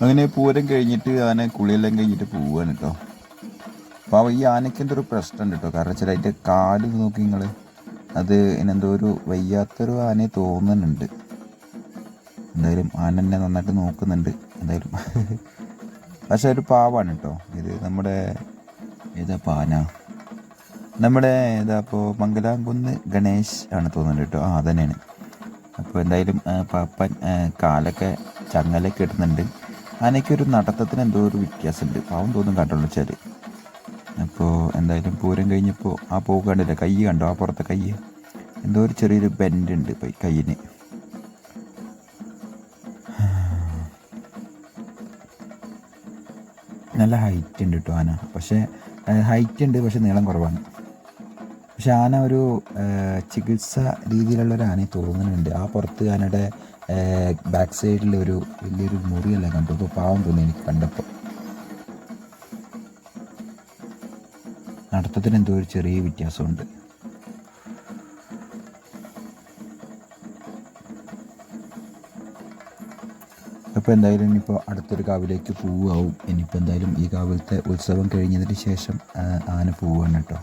അങ്ങനെ പൂരം കഴിഞ്ഞിട്ട് ആന കുളിയെല്ലാം കഴിഞ്ഞിട്ട് പോവാണ് കേട്ടോ അപ്പോൾ ഈ ആനയ്ക്ക് എന്തൊരു പ്രശ്നമുണ്ട് കേട്ടോ കാരണം വെച്ചാൽ അതിന്റെ കാൽ നോക്കി നിങ്ങൾ അത് എന്തോ ഒരു വയ്യാത്തൊരു ആനയെ തോന്നുന്നുണ്ട്. എന്തായാലും ആന എന്നെ നന്നായിട്ട് നോക്കുന്നുണ്ട്. എന്തായാലും. പക്ഷെ ഒരു പാവാണ് കേട്ടോ ഇത് നമ്മുടെ ഏതാ പാന? നമ്മുടെ ഏതാ ഇപ്പോൾ മംഗലാംകുന്ന് ഗണേശ് ആണ് തോന്നുന്നത് കേട്ടോ ആ അതന്നെയാണ്. അപ്പോൾ എന്തായാലും പാപ്പൻ കാലൊക്കെ ചങ്ങലൊക്കെ ഇടുന്നുണ്ട്. ആനയ്ക്കൊരു നടത്തത്തിന് എന്തോ ഒരു വ്യത്യാസമുണ്ട്. പാവം തോന്നും കണ്ടുള്ളൂ വെച്ചാൽ അപ്പോൾ എന്തായാലും പൂരം കഴിഞ്ഞപ്പോൾ ആ പൂ കണ്ടില്ല? കൈ കണ്ടോ? ആ പുറത്തെ കൈ? എന്തോ ഒരു ചെറിയൊരു ബെൻഡ് ഉണ്ട് കയ്യിന് നല്ല ഹൈറ്റ് ഉണ്ട് കേട്ടോ ആന. പക്ഷേ ഹൈറ്റ് ഉണ്ട് പക്ഷേ നീളം കുറവാണ്. പക്ഷെ ആന ഒരു ചികിത്സ രീതിയിലുള്ള ഒരു ആനയെ തോന്നുന്നുണ്ട്. ആ പുറത്ത് ആനയുടെ ബാക്ക് സൈഡിൽ ഒരു വലിയൊരു മുറിയെല്ലാം കണ്ടു അപ്പോൾ പാവം തോന്നി എനിക്ക് കണ്ടപ്പോൾ നടത്തത്തിന് എന്തോ ഒരു ചെറിയ വ്യത്യാസമുണ്ട്. അപ്പോൾ എന്തായാലും ഇനിയിപ്പോൾ അടുത്തൊരു കാവിലേക്ക് പോവുകയാവും. ഇനിയിപ്പോൾ എന്തായാലും ഈ കാവിലത്തെ ഉത്സവം കഴിഞ്ഞതിന് ശേഷം ആന പോവുകയാണ് കേട്ടോ.